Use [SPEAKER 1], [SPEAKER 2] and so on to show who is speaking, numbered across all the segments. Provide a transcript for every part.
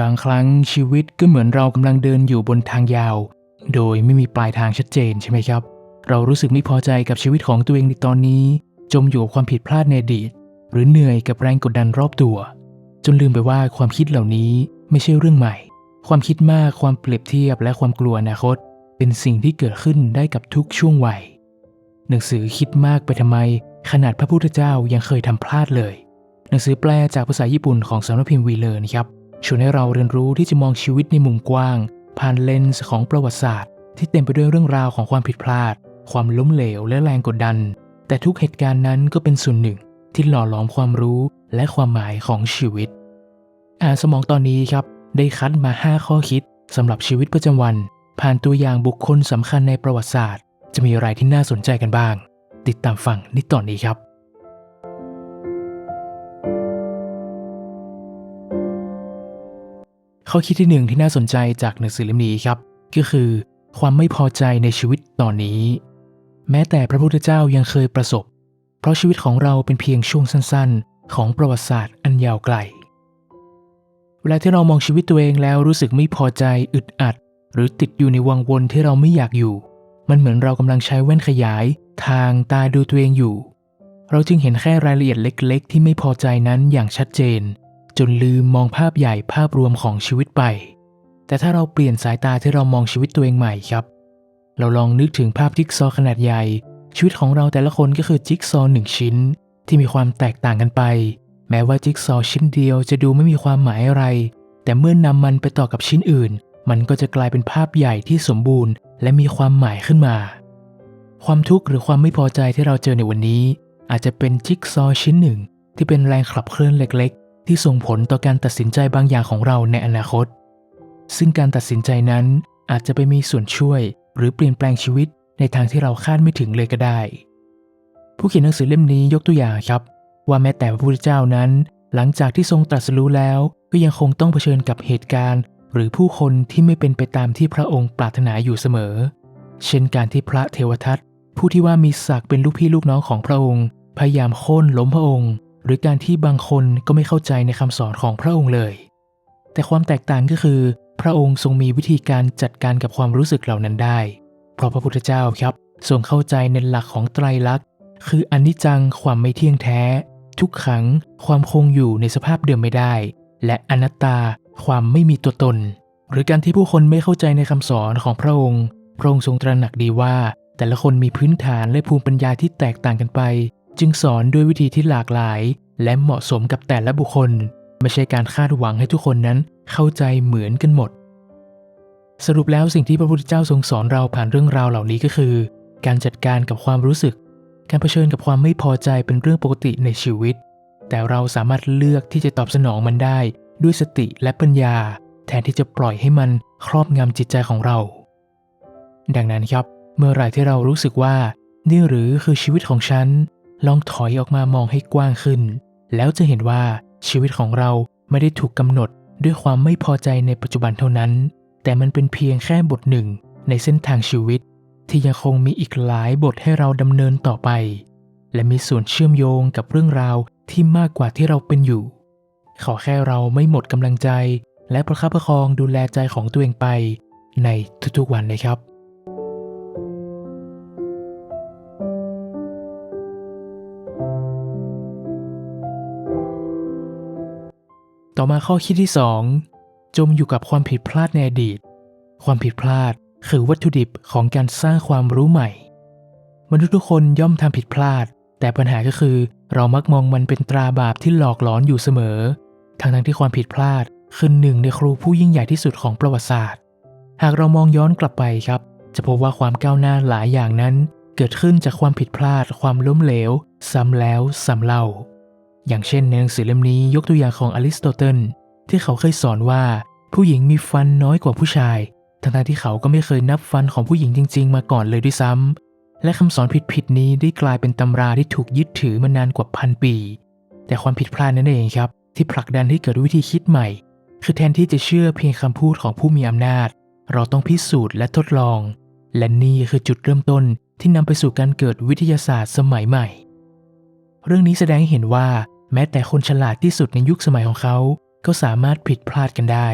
[SPEAKER 1] บางครั้งชีวิตก็เหมือนเรากำลังเดินอยู่บนทางยาว โดยไม่มีปลายทางชัดเจนใช่ไหมครับ เรารู้สึกไม่พอใจกับชีวิตของตัวเองในตอนนี้ จมอยู่กับความผิดพลาดในอดีต หรือเหนื่อยกับแรงกดดันรอบตัว จนลืมไปว่าความคิดเหล่านี้ไม่ใช่เรื่องใหม่ ความคิดมากความเปรียบเทียบและความกลัวอนาคต เป็นสิ่งที่เกิดขึ้นได้กับทุกช่วงวัยหนังสือคิดมากไปทำไม ขนาดพระพุทธเจ้ายังเคยทำพลาดเลย หนังสือแปลจากภาษาญี่ปุ่นของสำนักพิมพ์วีเลอร์นะครับ ชวนให้เราเรียนรู้ที่จะมองชีวิตในมุมกว้าง ผ่านเลนส์ของประวัติศาสตร์ ที่เต็มไปด้วยเรื่องราวของความผิดพลาด ความล้มเหลวและแรงกดดัน แต่ทุกเหตุการณ์นั้นก็เป็นส่วนหนึ่ง ที่หล่อหลอมความรู้และความหมายของชีวิต อ่านสมองตอนนี้ครับ ได้คัดมา 5 ข้อคิดสำหรับชีวิตประจำวัน ผ่านตัวอย่างบุคคลสำคัญในประวัติศาสตร์ จะมีอะไรที่น่าสนใจกันบ้าง ติดตามฟังในตอนนี้ครับ ข้อคิดที่หนึ่งที่น่าสนใจจากหนังสือเล่มนี้ครับ ก็คือ ความไม่พอใจในชีวิตตอนนี้ แม้แต่พระพุทธเจ้ายังเคยประสบ เพราะชีวิตของเราเป็นเพียงช่วงสั้นๆ ของประวัติศาสตร์อันยาวไกล เวลาที่เรามองชีวิตตัวเองแล้วรู้สึกไม่พอใจอึดอัด หรือติดอยู่ในวังวนที่เราไม่อยากอยู่ มันเหมือนเรากำลังใช้แว่นขยาย ทางตาดูตัวเองอยู่ เราจึงเห็นแค่รายละเอียดเล็ก ๆ ที่ไม่พอใจนั้นอย่างชัดเจน จนลืมมองภาพใหญ่ภาพรวมของชีวิตไป แต่ถ้าเราเปลี่ยนสายตาที่เรามองชีวิตตัวเองใหม่ครับ เราลองนึกถึงภาพจิ๊กซอว์ขนาดใหญ่ ชีวิตของเราแต่ละคนก็คือจิ๊กซอว์หนึ่งชิ้น ที่มีความแตกต่างกันไป แม้ว่าจิ๊กซอว์ชิ้นเดียวจะดูไม่มีความหมายอะไร แต่เมื่อนำมันไปต่อกับชิ้นอื่น มันก็จะกลายเป็นภาพใหญ่ที่สมบูรณ์ และมีความหมายขึ้นมา ความทุกข์หรือความไม่พอใจที่เราเจอในวันนี้ อาจจะเป็นจิ๊กซอว์ชิ้นหนึ่งที่เป็นแรงขับเคลื่อนเล็ก ที่ส่งผลต่อการตัดสินใจบางอย่างของเราในอนาคต ซึ่งการตัดสินใจนั้นอาจจะไปมีส่วนช่วย หรือเปลี่ยนแปลงชีวิตในทางที่เราคาดไม่ถึงเลยก็ได้ ผู้เขียนหนังสือเล่มนี้ยกตัวอย่างครับ ว่าแม้แต่พระพุทธเจ้านั้น หลังจากที่ทรงตรัสรู้แล้ว ก็ยังคงต้องเผชิญกับเหตุการณ์ หรือผู้คนที่ไม่เป็นไปตามที่พระองค์ปรารถนาอยู่เสมอ เช่นการที่พระเทวทัตผู้ที่ว่ามีศักดิ์เป็นลูกพี่ลูกน้องของพระองค์ พยายามโค่นล้มพระองค์ หรือการที่บางคนก็ไม่เข้าใจในคำสอนของพระองค์เลย แต่ความแตกต่างก็คือ พระองค์ทรงมีวิธีการจัดการกับความรู้สึกเหล่านั้นได้ เพราะพระพุทธเจ้าครับทรงเข้าใจในหลักของไตรลักษณ์ คืออนิจจังความไม่เที่ยงแท้ ทุกขังความคงอยู่ในสภาพเดิมไม่ได้ และอนัตตาความไม่มีตัวตน หรือการที่ผู้คนไม่เข้าใจในคำสอนของพระองค์ พระองค์ทรงตระหนักดีว่า แต่ละคนมีพื้นฐานและภูมิปัญญาที่แตกต่างกันไป จึงสอนด้วยวิธีที่หลากหลาย และเหมาะสมกับแต่ละบุคคล ไม่ใช่การคาดหวังให้ทุกคนนั้นเข้าใจเหมือนกันหมด สรุปแล้วสิ่งที่พระพุทธเจ้าทรงสอนเราผ่านเรื่องราวเหล่านี้ก็คือ การจัดการกับความรู้สึก การเผชิญกับความไม่พอใจเป็นเรื่องปกติในชีวิต แต่เราสามารถเลือกที่จะตอบสนองมันได้ ด้วยสติและปัญญา แทนที่จะปล่อยให้มันครอบงำจิตใจของเรา ดังนั้นครับ เมื่อไหร่ที่เรารู้สึกว่านี่หรือคือชีวิตของฉัน ลองถอยออกมามองให้กว้างขึ้น แล้วจะเห็นว่าชีวิตของเราไม่ได้ถูกกำหนดด้วยความไม่พอใจในปัจจุบันเท่านั้น แต่มันเป็นเพียงแค่บทหนึ่งในเส้นทางชีวิต ที่ยังคงมีอีกหลายบทให้เราดำเนินต่อไป และมีส่วนเชื่อมโยงกับเรื่องราวที่มากกว่าที่เราเป็นอยู่ ขอแค่เราไม่หมดกำลังใจ และประคับประคองดูแลใจของตัวเองไป ในทุกๆวันเลยครับ ต่อมาข้อคิดที่ 2 จมอยู่กับความผิดพลาดในอดีต ความผิดพลาดคือวัตถุดิบของการสร้างความรู้ใหม่ มนุษย์ทุกคนย่อมทำผิดพลาด แต่ปัญหาก็คือเรามักมองมันเป็นตราบาปที่หลอกหลอนอยู่เสมอ ทั้งทั้งที่ความผิดพลาดคือหนึ่งในครูผู้ยิ่งใหญ่ที่สุดของประวัติศาสตร์ หากเรามองย้อนกลับไปครับ จะพบว่าความก้าวหน้าหลายอย่างนั้น เกิดขึ้นจากความผิดพลาด ความล้มเหลว ซ้ำแล้วซ้ำเล่า อย่างเช่นในหนังสือเล่มนี้ยกตัวอย่างของอริสโตเติลที่เขาเคยสอนว่าผู้หญิงมีฟันน้อยกว่าผู้ชายทั้งที่เขาก็ไม่เคยนับฟันของผู้หญิงจริง ๆ มาก่อนเลยด้วยซ้ำและคำสอนผิดๆนี้ได้กลายเป็นตำราที่ถูกยึดถือมานานกว่าพันปี แต่ความผิดพลาดนั่นเองครับ ที่ผลักดันให้เกิดวิธีคิดใหม่ คือแทนที่จะเชื่อเพียงคำพูดของผู้มีอำนาจ เราต้องพิสูจน์และทดลอง และนี่คือจุดเริ่มต้นที่นำไปสู่การเกิดวิทยาศาสตร์สมัยใหม่ เรื่องนี้แสดงให้เห็นว่า แม้แต่คนฉลาดที่สุดในยุคสมัยของเขา ก็สามารถผิดพลาดกันได้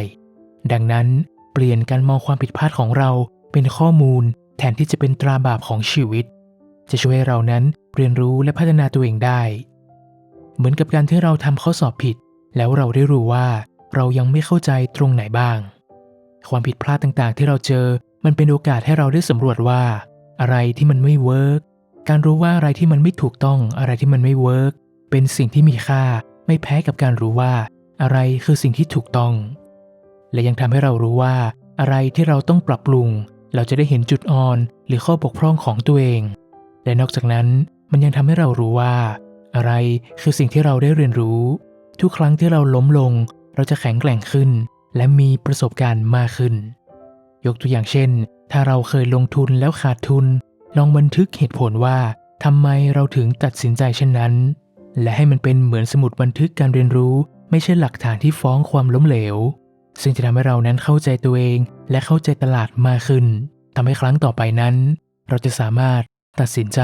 [SPEAKER 1] ดังนั้นเปลี่ยนการมองความผิดพลาดของเราเป็นข้อมูลแทนที่จะเป็นตราบาปของชีวิต จะช่วยให้เรานั้นเรียนรู้และพัฒนาตัวเองได้ เหมือนกับการที่เราทำข้อสอบผิด แล้วเราได้รู้ว่าเรายังไม่เข้าใจตรงไหนบ้าง ความผิดพลาดต่างๆ ที่เราเจอ มันเป็นโอกาสให้เราได้สำรวจว่า อะไรที่มันไม่เวิร์กการรู้ว่าอะไรที่มันไม่ถูกต้อง อะไรที่มันไม่เวิร์ก เป็นสิ่งที่มีค่าไม่แพ้กับการรู้ว่า อะไรคือสิ่งที่ถูกต้อง และยังทำให้เรารู้ว่า อะไรที่เราต้องปรับปรุง เราจะได้เห็นจุดอ่อนหรือข้อบกพร่องของตัวเอง และนอกจากนั้นมันยังทำให้เรารู้ว่า อะไรคือสิ่งที่เราได้เรียนรู้ ทุกครั้งที่เราล้มลง เราจะแข็งแกร่งขึ้น และมีประสบการณ์มากขึ้น ยกตัวอย่างเช่น ถ้าเราเคยลงทุนแล้วขาดทุน ลองบันทึกเหตุผลว่าทำไมเราถึงตัดสินใจเช่นนั้น และให้มันเป็นเหมือนสมุดบันทึกการเรียนรู้ ไม่ใช่หลักฐานที่ฟ้องความล้มเหลว ซึ่งจะทำให้เรานั้นเข้าใจตัวเองและเข้าใจตลาดมากขึ้นทำให้ครั้งต่อไปนั้น เราจะสามารถตัดสินใจ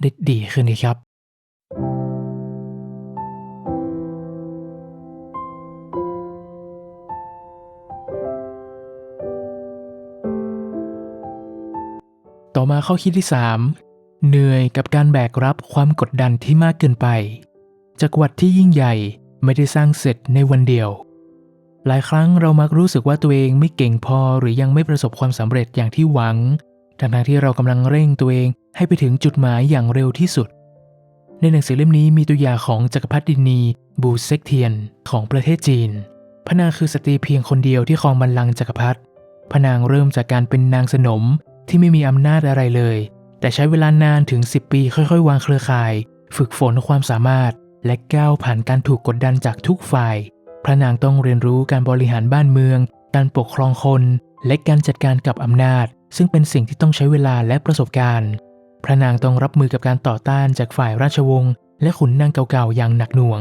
[SPEAKER 1] ได้ดีขึ้นครับต่อมาข้อคิดที่ 3 เหนื่อยกับการแบกรับความกดดันที่มากเกินไป จักรวรรดิที่ยิ่งใหญ่ไม่ได้สร้างเสร็จในวันเดียว หลายครั้งเรามักรู้สึกว่าตัวเองไม่เก่งพอหรือยังไม่ประสบความสำเร็จอย่างที่หวังทั้งๆที่เรากำลังเร่งตัวเองให้ไปถึงจุดหมายอย่างเร็วที่สุด ในหนังสือเล่มนี้มีตัวอย่างของจักรพรรดินีบูเซ็กเทียนของประเทศจีน พระนางคือสตรีเพียงคนเดียวที่ครองบัลลังก์จักรพรรดิ พระนางเริ่มจากการเป็นนางสนมที่ไม่มีอำนาจอะไรเลย แต่ใช้เวลานานถึง 10 ปีค่อยๆ วางเครือข่าย ฝึกฝนความสามารถ และก้าวผ่านการถูกกดดันจากทุกฝ่าย พระนางต้องเรียนรู้การบริหารบ้านเมือง การปกครองคน และการจัดการกับอำนาจ ซึ่งเป็นสิ่งที่ต้องใช้เวลาและประสบการณ์ พระนางต้องรับมือกับการต่อต้านจากฝ่ายราชวงศ์และขุนนางเก่าๆอย่างหนักหน่วง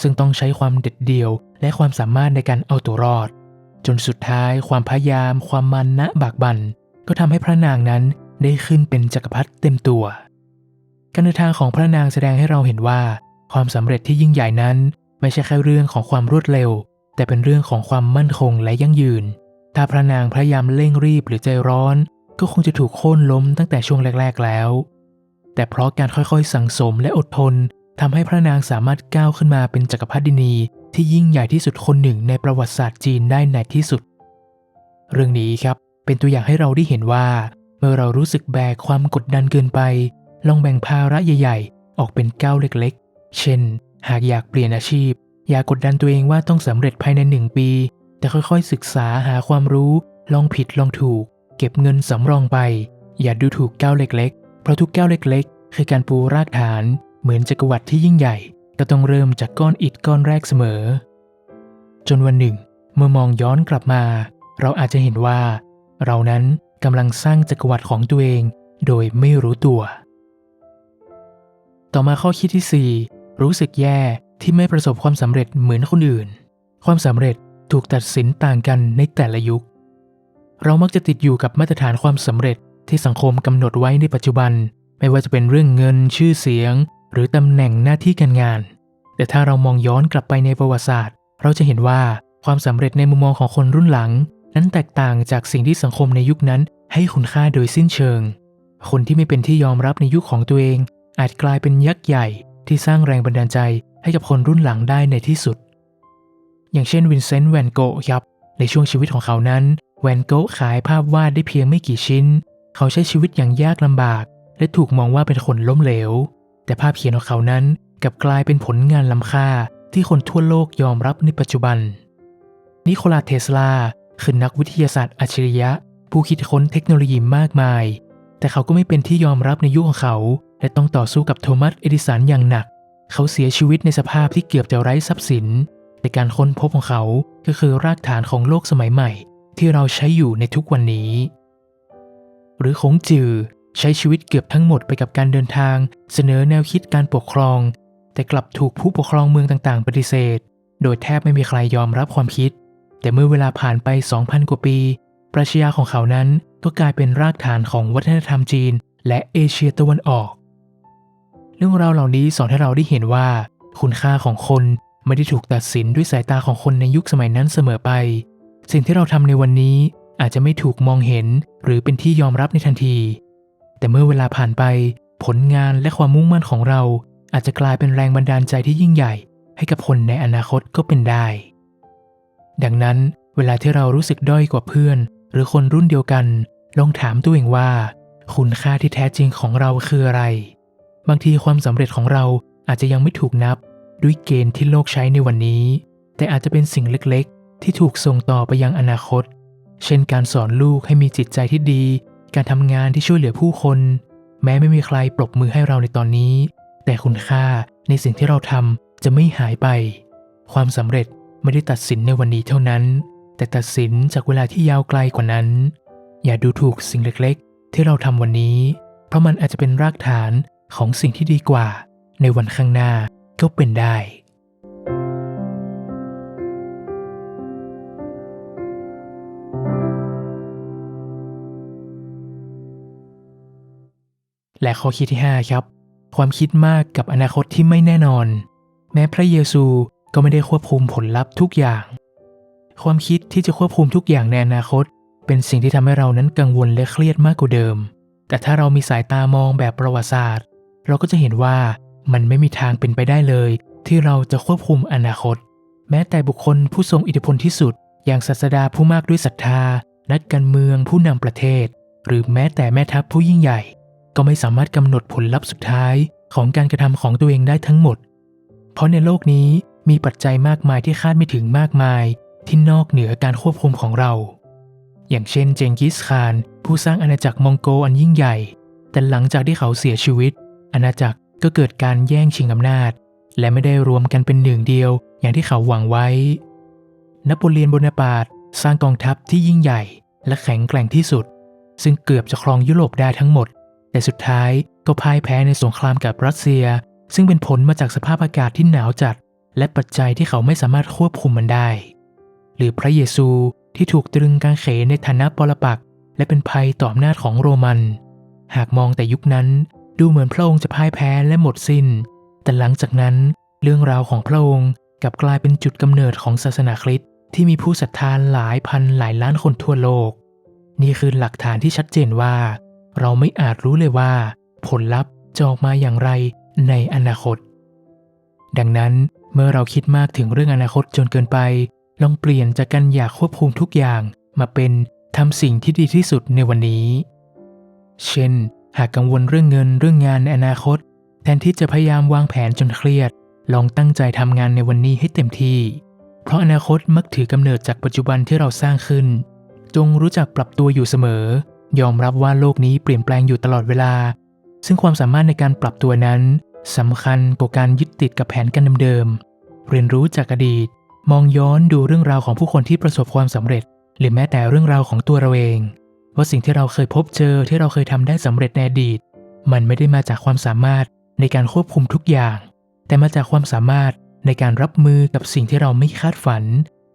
[SPEAKER 1] ซึ่งต้องใช้ความเด็ดเดี่ยว และความสามารถในการเอาตัวรอด จนสุดท้ายความพยายาม ความมันนะบากบัน่นก็ทำให้พระนางนั้นได้ขึ้นเป็นจักรพรรดิเต็มตัว การเดินทางของพระนางแสดงให้เราเห็นว่า ความสำเร็จที่ยิ่งใหญ่นั้น ไม่ใช่แค่เรื่องของความรวดเร็ว แต่เป็นเรื่องของความมั่นคงและยั่งยืน ถ้าพระนางพยายามเร่งรีบหรือใจร้อน ก็คงจะถูกโค่นล้มตั้งแต่ช่วงแรก ๆแล้ว แต่เพราะการค่อยๆ สั่งสมและอดทนทำให้พระนางสามารถก้าวขึ้นมาเป็นจักรพรรดินีที่ยิ่งใหญ่ที่สุดคนหนึ่งในประวัติศาสตร์จีนได้ในที่สุด เรื่องนี้ครับเป็นตัวอย่างให้เราได้เห็นว่า เมื่อเรารู้สึกแบกความกดดันเกินไป ลองแบ่งภาระใหญ่ ๆ ออกเป็นก้าวเล็กๆ เช่น หากอยากเปลี่ยนอาชีพ อย่ากกดดันตัวเองว่าต้องสำเร็จภายในหนึ่งปี แต่ค่อยๆศึกษาหาความรู้ ลองผิดลองถูก เก็บเงินสำรองไป อย่าดูถูกก้าวเล็กๆ เพราะทุกก้าวเล็กๆ คือการปูรากฐานเหมือนจักรวรรดิที่ยิ่งใหญ่ ก็ต้องเริ่มจากก้อนอิฐก้อนแรกเสมอ จนวันหนึ่ง เมื่อมองย้อนกลับมา เราอาจจะเห็นว่า เรานั้นกำลังสร้างจักรวรรดิของตัวเอง โดยไม่รู้ตัว ต่อมาข้อคิดที่ 4 รู้สึกแย่ที่ไม่ประสบความสำเร็จเหมือนคนอื่น ความสำเร็จถูกตัดสินต่างกันในแต่ละยุค เรามักจะติดอยู่กับมาตรฐานความสำเร็จที่สังคมกำหนดไว้ในปัจจุบัน ไม่ว่าจะเป็นเรื่องเงินชื่อเสียง หรือตำแหน่งหน้าที่การงาน แต่ถ้าเรามองย้อนกลับไปในประวัติศาสตร์ เราจะเห็นว่าความสำเร็จในมุมมองของคนรุ่นหลัง นั้นแตกต่างจากสิ่งที่สังคมในยุคนั้น ให้คุณค่าโดยสิ้นเชิง คนที่ไม่เป็นที่ยอมรับในยุคของตัวเอง อาจกลายเป็นยักษ์ใหญ่ ที่สร้างแรงบันดาลใจให้กับคนรุ่นหลังได้ในที่สุด อย่างเช่นวินเซนต์แวนโกะครับ ในช่วงชีวิตของเขานั้น แวนโกะขายภาพวาดได้เพียงไม่กี่ชิ้น เขาใช้ชีวิตอย่างยากลำบาก และถูกมองว่าเป็นคนล้มเหลว แต่ภาพเขียนของเขานั้นกลับกลายเป็นผลงานล้ำค่าที่คนทั่วโลกยอมรับในปัจจุบัน นิโคลาเทสลาคือนักวิทยาศาสตร์อัจฉริยะ ผู้คิดค้นเทคโนโลยีมากมาย แต่เขาก็ไม่เป็นที่ยอมรับในยุคของเขา และต้องต่อสู้กับโทมัสเอดิสันอย่างหนัก เขาเสียชีวิตในสภาพที่เกือบจะไร้ทรัพย์สิน แต่การค้นพบของเขาก็คือรากฐานของโลกสมัยใหม่ ที่เราใช้อยู่ในทุกวันนี้ หรือคงจือใช้ชีวิตเกือบทั้งหมดไปกับการเดินทาง เสนอแนวคิดการปกครอง แต่กลับถูกผู้ปกครองเมืองต่างๆ ปฏิเสธ โดยแทบไม่มีใครยอมรับความคิด แต่เมื่อเวลาผ่านไป 2,000 กว่าปี ปรัชญาของเขานั้นก็กลายเป็นรากฐานของวัฒนธรรมจีน และเอเชียตะวันออก เรื่องราวเหล่านี้สอนให้เราได้เห็นว่า คุณค่าของคนไม่ได้ถูกตัดสินด้วยสายตาของคนในยุคสมัยนั้นเสมอไป สิ่งที่เราทำในวันนี้อาจจะไม่ถูกมองเห็นหรือเป็นที่ยอมรับในทันที แต่เมื่อเวลาผ่านไป ผลงานและความมุ่งมั่นของเรา อาจจะกลายเป็นแรงบันดาลใจที่ยิ่งใหญ่ ให้กับคนในอนาคตก็เป็นได้ ดังนั้นเวลาที่เรารู้สึกด้อยกว่าเพื่อน หรือคนรุ่นเดียวกันลองถามตัวเองว่า คุณค่าที่แท้จริงของเราคืออะไร บางทีความสำเร็จของเราอาจจะยังไม่ถูกนับด้วยเกณฑ์ที่โลกใช้ในวันนี้ แต่อาจจะเป็นสิ่งเล็กๆ ที่ถูกส่งต่อไปยังอนาคต เช่นการสอนลูกให้มีจิตใจที่ดี การทำงานที่ช่วยเหลือผู้คน แม้ไม่มีใครปรบมือให้เราในตอนนี้ แต่คุณค่าในสิ่งที่เราทำจะไม่หายไป ความสำเร็จไม่ได้ตัดสินในวันนี้เท่านั้น แต่ตัดสินจากเวลาที่ยาวไกลกว่านั้น อย่าดูถูกสิ่งเล็กๆ ที่เราทำวันนี้ เพราะมันอาจจะเป็นรากฐานของสิ่งที่ดีกว่า ในวันข้างหน้าก็เป็นได้และข้อคิดที่ 5 ครับ ความคิดมากกับอนาคตที่ไม่แน่นอน แม้พระเยซูก็ไม่ได้ควบคุมผลลัพธ์ทุกอย่าง ความคิดที่จะควบคุมทุกอย่างในอนาคต เป็นสิ่งที่ทำให้เรานั้นกังวลและเครียดมากกว่าเดิม แต่ถ้าเรามีสายตามองแบบประวัติศาสตร์ เราก็จะเห็นว่ามันไม่มีทางเป็นไปได้เลย ที่เราจะควบคุมอนาคต แม้แต่บุคคลผู้ทรงอิทธิพลที่สุด อย่างศาสดาผู้มากด้วยศรัทธา นักการเมืองผู้นำประเทศ หรือแม้แต่แม่ทัพผู้ยิ่งใหญ่ ก็ไม่สามารถกำหนดผลลัพธ์สุดท้ายของการกระทำของตัวเองได้ทั้งหมด เพราะในโลกนี้มีปัจจัยมากมายที่คาดไม่ถึงมากมาย ที่นอกเหนือการควบคุมของเรา อย่างเช่นเจงกิสข่าน ผู้สร้างอาณาจักรมองโกอันยิ่งใหญ่ แต่หลังจากที่เขาเสียชีวิต อาณาจักรก็เกิดการแย่งชิงอำนาจ และไม่ได้รวมกันเป็นหนึ่งเดียว อย่างที่เขาหวังไว้ นโปเลียนโบนาปาร์ตสร้างกองทัพที่ยิ่งใหญ่ และแข็งแกร่งที่สุด ซึ่งเกือบจะครองยุโรปได้ทั้งหมด แต่สุดท้ายก็พ่ายแพ้ในสงครามกับรัสเซีย ซึ่งเป็นผลมาจากสภาพอากาศที่หนาวจัด และปัจจัยที่เขาไม่สามารถควบคุมมันได้ หรือพระเยซูที่ถูกตรึงกางเขนในฐานะปรปักษ์และเป็นภัยต่ออำนาจของโรมัน หากมองแต่ยุคนั้นดูเหมือนพระองค์จะพ่ายแพ้และหมดสิน้น แต่หลังจากนั้นเรื่องราวของพระองค์กลับกลายเป็นจุดกำเนิดของศาสนาคริสต์ที่มีผู้ศรัทธาหลายพันหลายล้านคนทั่วโลก นี่คือหลักฐานที่ชัดเจนว่า เราไม่อาจรู้เลยว่า ผลลัพธ์จะออกมาอย่างไรในอนาคต ดังนั้นเมื่อเราคิดมากถึงเรื่องอนาคตจนเกินไป ลองเปลี่ยนจากการอยากควบคุมทุกอย่างมาเป็นทำสิ่งที่ดีที่สุดในวันนี้ เช่น หากกังวลเรื่องเงินเรื่องงานในอนาคต แทนที่จะพยายามวางแผนจนเครียด ลองตั้งใจทำงานในวันนี้ให้เต็มที่ เพราะอนาคตมักถือกำเนิดจากปัจจุบันที่เราสร้างขึ้น จงรู้จักปรับตัวอยู่เสมอ ยอมรับว่าโลกนี้เปลี่ยนแปลงอยู่ตลอดเวลา ซึ่งความสามารถในการปรับตัวนั้นสำคัญกว่าการยึดติดกับแผนการเดิมๆเรียนรู้จากอดีต มองย้อนดูเรื่องราวของผู้คนที่ประสบความสำเร็จ หรือแม้แต่เรื่องราวของตัวเราเอง ว่าสิ่งที่เราเคยพบเจอที่เราเคยทำได้สำเร็จในอดีต มันไม่ได้มาจากความสามารถในการควบคุมทุกอย่าง แต่มาจากความสามารถในการรับมือกับสิ่งที่เราไม่คาดฝัน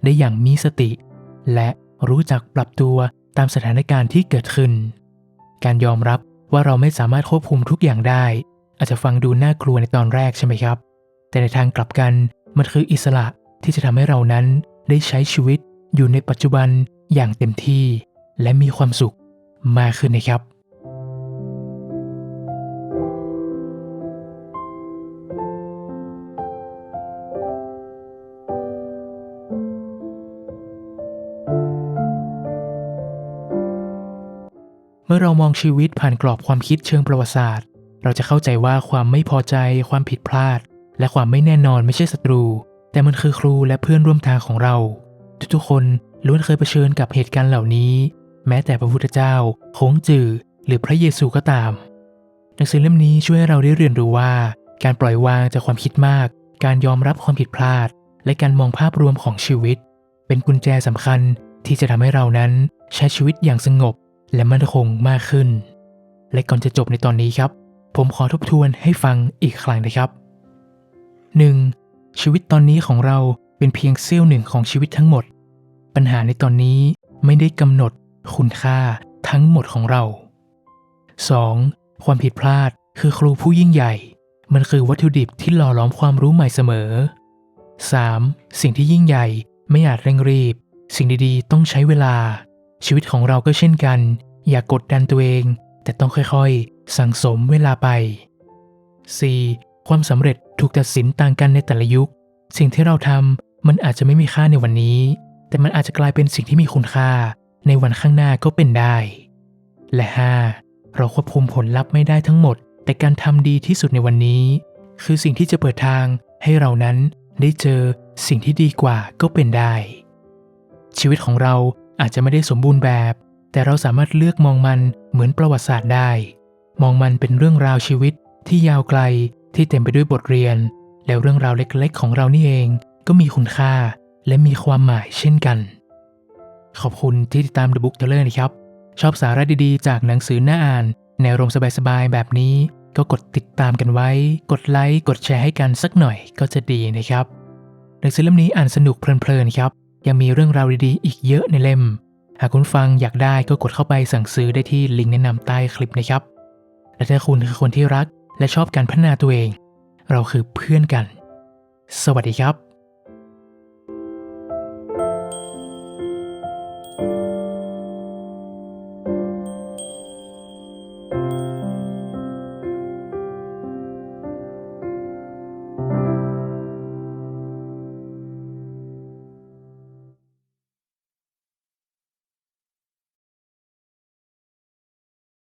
[SPEAKER 1] ได้อย่างมีสติ และรู้จักปรับตัวตามสถานการณ์ที่เกิดขึ้น การยอมรับว่าเราไม่สามารถควบคุมทุกอย่างได้ อาจจะฟังดูน่ากลัวในตอนแรกใช่ไหมครับ แต่ในทางกลับกันมันคืออิสระ ที่จะทำให้เรานั้นได้ใช้ชีวิตอยู่ในปัจจุบันอย่างเต็มที่ และมีความสุขมากขึ้นนะครับ เมื่อเรามองชีวิตผ่านกรอบความคิดเชิงประวัติศาสตร์ เราจะเข้าใจว่าความไม่พอใจ ความผิดพลาด และความไม่แน่นอนไม่ใช่ศัตรู แต่มันคือครูและเพื่อนร่วมทางของเรา ทุกๆคนล้วนเคยเผชิญกับเหตุการณ์เหล่านี้ แม้แต่พระพุทธเจ้าโคงจือหรือพระเยซูก็ตาม หนังสือเล่มนี้ช่วยให้เราได้เรียนรู้ว่า การปล่อยวางจากความคิดมาก การยอมรับความผิดพลาด และการมองภาพรวมของชีวิต เป็นกุญแจสำคัญที่จะทำให้เรานั้นใช้ชีวิตอย่างสงบและมั่นคงมากขึ้น และก่อนจะจบในตอนนี้ครับ ผมขอทบทวนให้ฟังอีกครั้งนะครับ 1. ชีวิตตอนนี้ของเราเป็นเพียงเสี้ยวหนึ่งของชีวิตทั้งหมด ปัญหาในตอนนี้ไม่ได้กำหนดคุณค่าทั้งหมดของเรา 2. ความผิดพลาดคือครูผู้ยิ่งใหญ่ มันคือวัตถุดิบที่หล่อหลอมความรู้ใหม่เสมอ 3. สิ่งที่ยิ่งใหญ่ไม่อาจเร่งรีบ สิ่งดีๆ ต้องใช้เวลา ชีวิตของเราก็เช่นกัน อย่ากกดดันตัวเอง แต่ต้องค่อยๆ สั่งสมเวลาไป 4. ความสำเร็จ ถูกตัดสินต่างกันในแต่ละยุค สิ่งที่เราทำมันอาจจะไม่มีค่าในวันนี้ แต่มันอาจจะกลายเป็นสิ่งที่มีคุณค่า ในวันข้างหน้าก็เป็นได้ และ 5. เราควบคุมผลลัพธ์ไม่ได้ทั้งหมด แต่การทำดีที่สุดในวันนี้ คือสิ่งที่จะเปิดทางให้เรานั้นได้เจอสิ่งที่ดีกว่าก็เป็นได้ ชีวิตของเราอาจจะไม่ได้สมบูรณ์แบบ แต่เราสามารถเลือกมองมันเหมือนประวัติศาสตร์ได้ มองมันเป็นเรื่องราวชีวิตที่ยาวไกล ที่เต็มไปด้วยบทเรียน แล้วเรื่องราวเล็กๆ ของเรานี่เองก็มีคุณค่า และมีความหมายเช่นกัน ขอบคุณที่ติดตาม The Book Teller นะครับ ชอบสาระดีๆ จากหนังสือหน้าอ่าน แนวรมสบายๆ แบบนี้ ก็กดติดตามกันไว้ กดไลค์ กดแชร์ให้กันสักหน่อยก็จะดีนะครับ หนังสือเล่มนี้อ่านสนุกเพลินๆครับ ยังมีเรื่องราวดีๆ อีกเยอะในเล่ม หากคุณฟังอยากได้ก็กดเข้าไปสั่งซื้อได้ที่ลิงก์แนะนำใต้คลิปนะครับ และถ้าคุณคือคนที่รัก และชอบการพัฒนาตัวเอง เราคือเพื่อนกัน สวัสดีครับ